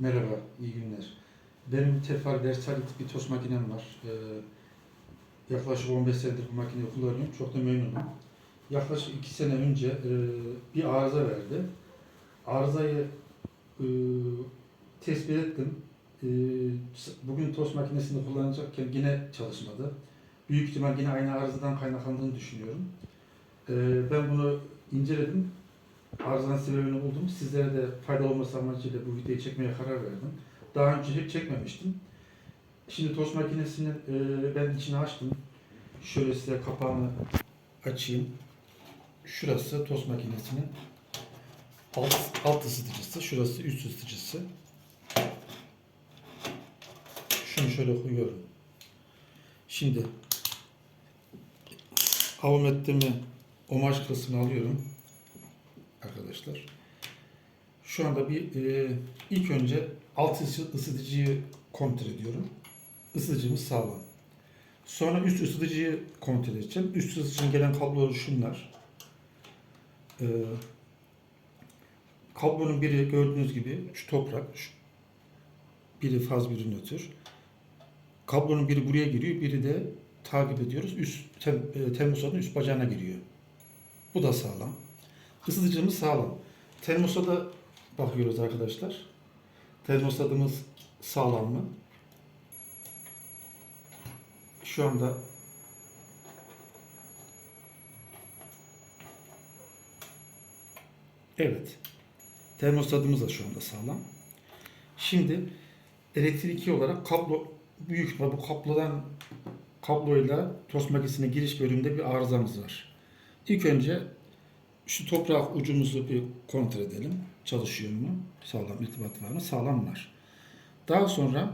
Merhaba, iyi günler. Benim Tefal Versalit bir tost makinem var. Ee, yaklaşık 15 senedir bu makineyi kullanıyorum. Çok da memnunum. Yaklaşık 2 sene önce e, bir arıza verdi. Arızayı e, tespit ettim. E, bugün tost makinesini kullanacakken yine çalışmadı. Büyük ihtimal yine aynı arızadan kaynaklandığını düşünüyorum. E, ben bunu inceledim. Arızanın sebebini buldum. Sizlere de faydalı olması amacıyla bu videoyu çekmeye karar verdim. Daha önce hiç çekmemiştim. Şimdi tost makinesinin e, ben içini açtım. Şöyle size kapağını açayım. Şurası tost makinesinin alt, alt ısıtıcısı. Şurası üst ısıtıcısı. Şunu şöyle koyuyorum. Şimdi avometrimi omaj kısmını alıyorum arkadaşlar. Şu anda bir e, ilk önce alt ısı- ısıtıcıyı kontrol ediyorum. Isıtıcımız sağlam. Sonra üst ısıtıcıyı kontrol edeceğim. Üst ısıtıcının gelen kabloları şunlar. E, kablonun biri gördüğünüz gibi şu toprak, şu, biri faz biri nötr. Kablonun biri buraya giriyor, biri de takip ediyoruz. Üst tem, e, termosatın üst bacağına giriyor. Bu da sağlam. Isıtıcımız sağlam. Termostada bakıyoruz arkadaşlar. Termostatımız sağlam mı? Şu anda Evet. Termostatımız da şu anda sağlam. Şimdi elektriki olarak kablo büyük bu kablodan kabloyla tost makinesine giriş bölümünde bir arızamız var. İlk önce şu toprak ucumuzu bir kontrol edelim. Çalışıyor mu? Sağlam irtibat var mı? Sağlam var. Daha sonra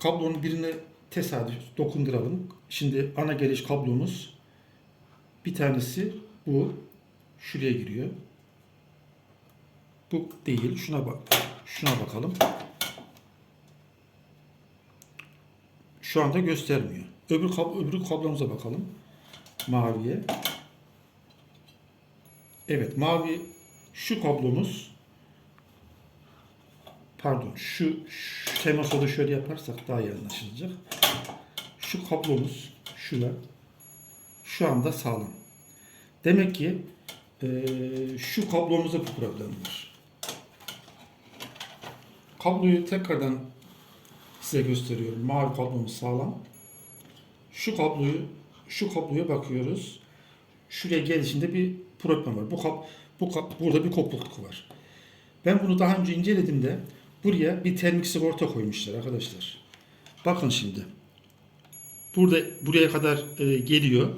kablonun birini tesadüf dokunduralım. Şimdi ana geliş kablomuz bir tanesi bu. Şuraya giriyor. Bu değil. Şuna bak. Şuna bakalım. Şu anda göstermiyor. Öbür kablo, öbür kablomuza bakalım. Maviye. Evet mavi şu kablomuz pardon şu, şu temasoda şöyle yaparsak daha iyi anlaşılacak. Şu kablomuz şura şu anda sağlam. Demek ki eee, şu kablomuzda bir problem var. Kabloyu tekrardan size gösteriyorum. Mavi kablomuz sağlam. Şu kabloyu şu kabloya bakıyoruz şuraya gelişinde bir problem var. Bu kap, bu kap, burada bir kopukluk var. Ben bunu daha önce incelediğimde buraya bir termik sigorta koymuşlar arkadaşlar. Bakın şimdi. Burada buraya kadar e, geliyor.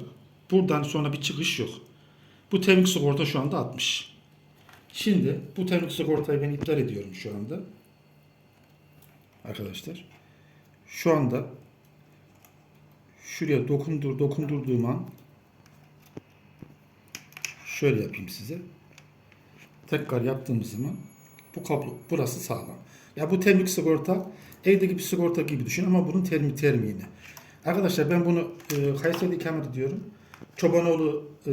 Buradan sonra bir çıkış yok. Bu termik sigorta şu anda 60. Şimdi bu termik sigortayı ben iptal ediyorum şu anda. Arkadaşlar. Şu anda şuraya dokundur dokundurduğum an Şöyle yapayım size. Tekrar yaptığımız zaman bu kablo burası sağlam. Ya bu termik sigorta evdeki bir sigorta gibi düşün ama bunun termik termiğini. Arkadaşlar ben bunu e, Kayseri'de ikamet ediyorum. Çobanoğlu e,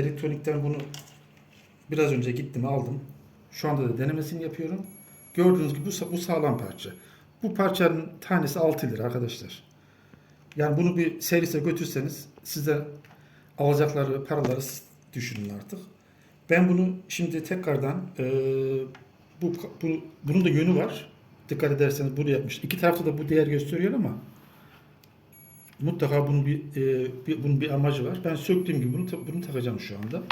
elektronikten bunu biraz önce gittim aldım. Şu anda da denemesini yapıyorum. Gördüğünüz gibi bu, bu sağlam parça. Bu parçanın tanesi 6 lira arkadaşlar. Yani bunu bir servise götürseniz size alacakları paraları düşünün artık. Ben bunu şimdi tekrardan e, bu, bu bunun da yönü var. Dikkat ederseniz bunu yapmış. İki tarafta da bu değer gösteriyor ama mutlaka bunun bir, e, bir bunun bir amacı var. Ben söktüğüm gibi bunu bunu takacağım şu anda.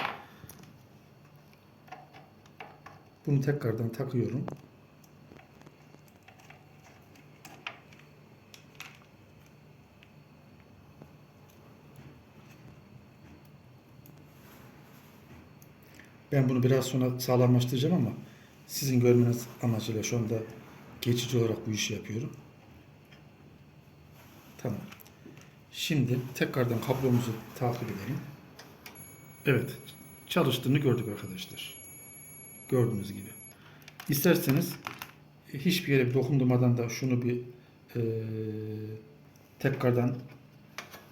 Bunu tekrardan takıyorum. Ben bunu biraz sonra sağlamlaştıracağım ama sizin görmeniz amacıyla şu anda geçici olarak bu işi yapıyorum. Tamam. Şimdi tekrardan kablomuzu takip edelim. Evet. Çalıştığını gördük arkadaşlar. Gördüğünüz gibi. İsterseniz hiçbir yere dokundurmadan da şunu bir eee, tekrardan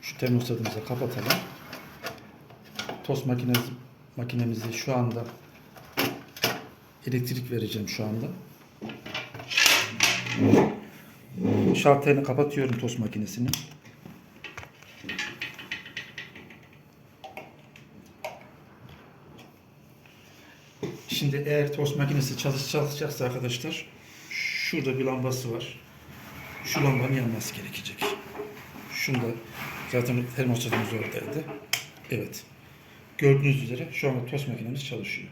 şu termostatımıza kapatalım. Tost makinesi makinemizi şu anda elektrik vereceğim şu anda. Şalterini kapatıyorum tost makinesini. Şimdi eğer tost makinesi çalış çalışacaksa arkadaşlar şurada bir lambası var. Şu lambanın yanması gerekecek. Şunda zaten termostatımız oradaydı. Evet. Gördüğünüz üzere şu anda tost makinemiz çalışıyor.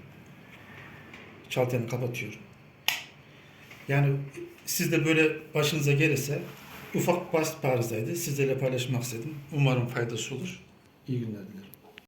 Çalteni kapatıyorum. Yani siz de böyle başınıza gelirse ufak basit bir arızaydı. Sizlerle paylaşmak istedim. Umarım faydası olur. İyi günler dilerim.